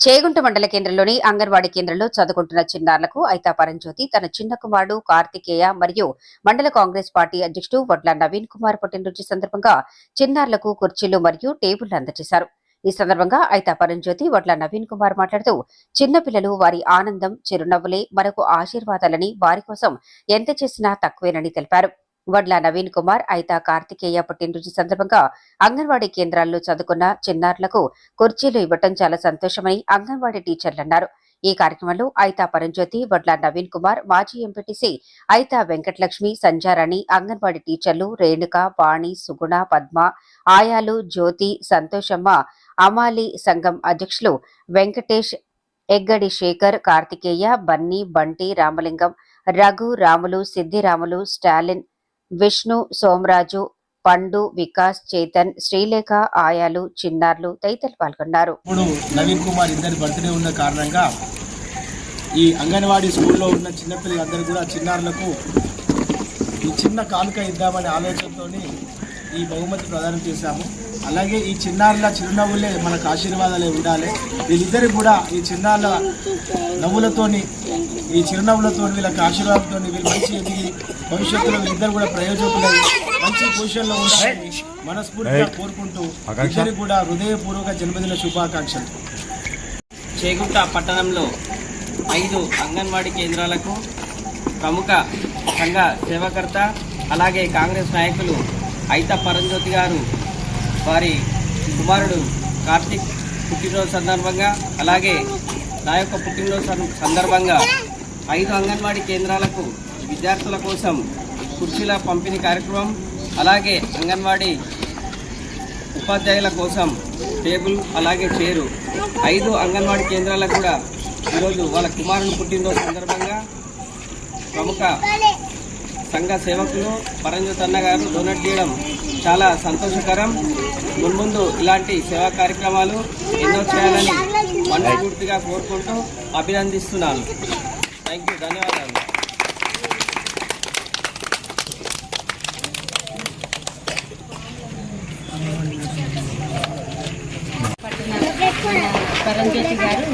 చేగుంట మండల కేంద్రంలోని అంగన్వాడీ కేంద్రంలో చదువుకుంటున్న చిన్నారులకు ఐతా పరంజ్యోతి తన చిన్న కుమారుడు కార్తికేయ మరియు మండల కాంగ్రెస్ పార్టీ అధ్యక్షుడు వడ్ల నవీన్ కుమార్ పుట్టినరోజు సందర్భంగా చిన్నారులకు కుర్చీలు మరియు టేబుల్ అందజేశారు. ఈ సందర్భంగా ఐతా పరంజ్యోతి వడ్ల నవీన్ కుమార్ మాట్లాడుతూ చిన్నపిల్లలు వారి ఆనందం చిరునవ్వులే మనకు ఆశీర్వాదాలని వారి కోసం ఎంత చేసినా తక్కువేనని తెలిపారు. వడ్ల నవీన్ కుమార్ ఐతా కార్తికేయ పుట్టినరోజు సందర్భంగా అంగన్వాడీ కేంద్రాల్లో చదువుకున్న చిన్నారులకు కుర్చీలు ఇవ్వటం చాలా సంతోషమని అంగన్వాడీ టీచర్లు అన్నారు ఈ కార్యక్రమంలో ఐతా పరంజ్యోతి వడ్ల నవీన్ కుమార్ మాజీ ఎంపీటీసీ ఐతా వెంకటలక్ష్మి సంజారాణి అంగన్వాడీ టీచర్లు రేణుక వాణి సుగుణ పద్మ ఆయాలు జ్యోతి సంతోషమ్మ అమాలి సంఘం అధ్యక్షులు వెంకటేష్ ఎగ్గడి శేఖర్ కార్తికేయ బన్నీ బంటి రామలింగం రఘు రాములు సిద్ధిరాములు స్టాలిన్ విష్ణు సోమరాజు పండు వికాస్ చేతన్ శ్రీలేఖ ఆయాలు చిన్నారులు తదితరులు పాల్గొన్నారు. ఇప్పుడు నవీన్ కుమార్ ఇద్దరి బర్త్డే ఉన్న కారణంగా ఈ అంగన్వాడీ స్కూల్లో ఉన్న చిన్నపిల్లలందరూ కూడా చిన్నారులకు ఈ చిన్న కానుక ఇద్దామనే ఆలోచనతోనే ఈ బహుమతి ప్రదానం చేశాము. అలాగే ఈ చిన్నారుల చిరునవ్వులే మనకు ఆశీర్వాదాలే ఉండాలి. వీళ్ళిద్దరికి కూడా ఈ చిన్నారుల నవ్వులతోని ఈ చిరునవ్వులతో వీళ్ళకి ఆశీర్వాదంతో వీళ్ళు మంచి ఎదిగి భవిష్యత్తులో వీళ్ళిద్దరు కూడా ప్రయోజకులై మంచి పొజిషన్లో ఉండాలని మనస్ఫూర్తిగా కోరుకుంటూ ఇద్దరికి కూడా హృదయపూర్వక జన్మదిన శుభాకాంక్షలు. చేగుంట పట్టణంలో ఐదు అంగన్వాడీ కేంద్రాలకు ప్రముఖ సంఘ సేవకర్త అలాగే కాంగ్రెస్ నాయకులు ఐత పరంజ్యోతి గారు వారి కుమారుడు కార్తిక్ పుట్టినరోజు సందర్భంగా అలాగే నా యొక్క పుట్టినరోజు సందర్భంగా ఐదు అంగన్వాడీ కేంద్రాలకు విద్యార్థుల కోసం కుర్చీల పంపిణీ కార్యక్రమం అలాగే అంగన్వాడీ ఉపాధ్యాయుల కోసం టేబుల్ అలాగే చైరు. ఐదు అంగన్వాడీ కేంద్రాలకు కూడా ఈరోజు వాళ్ళ కుమారుని పుట్టినరోజు సందర్భంగా ప్రముఖ సంఘ సేవకులు పరంజ్యోత్ అన్న గారు డొనేట్ చేయడం చాలా సంతోషకరం. మున్ముందు ఇలాంటి సేవా కార్యక్రమాలు ఎన్నో చేయాలని మనస్ఫూర్తిగా కోరుకుంటూ అభినందిస్తున్నాను. థ్యాంక్ యూ ధన్యవాదాలు. పరంజ్యోతి గారు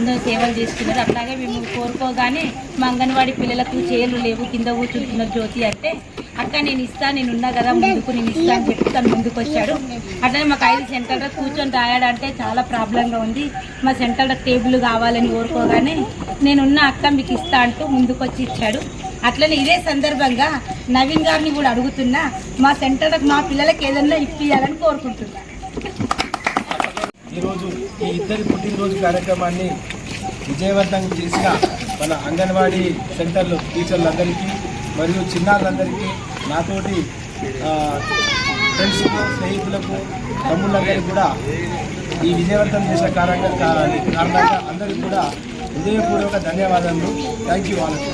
ఎన్నో సేవలు చేస్తున్నారు అట్లాగే మేము కోరుకోగానే మా అంగన్వాడీ పిల్లలకు చేయలు లేవు కింద కూర్చుంటున్నారు జ్యోతి అంటే అక్క నేను ఇస్తా నేను ఉన్నా కదా ముందుకు నేను ఇస్తా అని చెప్పి తను ముందుకు వచ్చాడు. అట్లనే మాకు ఐదు సెంటర్లో కూర్చొని రాయాడంటే చాలా ప్రాబ్లంగా ఉంది. మా సెంటర్లో టేబుల్ కావాలని కోరుకోగానే నేనున్న అక్క మీకు ఇస్తా అంటూ ముందుకు వచ్చి ఇచ్చాడు. అట్లనే ఇదే సందర్భంగా నవీన్ గారిని కూడా అడుగుతున్నా మా సెంటర్లకు మా పిల్లలకి ఏదన్నా ఇప్పియాలని కోరుకుంటున్నా. ఈరోజు ఈ ఇద్దరి పుట్టినరోజు కార్యక్రమాన్ని విజయవంతం చేసిన మన అంగన్వాడీ సెంటర్లు టీచర్లందరికీ మరియు చిన్నారులందరికీ నాతోటి ఫ్రెండ్స్ ఫ్రెండ్స్కు స్నేహితులకు తమ్ముళ్ళందరికీ కూడా ఈ విజయవంతం చేసిన కారణంగా కారణంగా అందరికీ కూడా హృదయపూర్వక ధన్యవాదాలు. థ్యాంక్ యూ వాళ్ళకి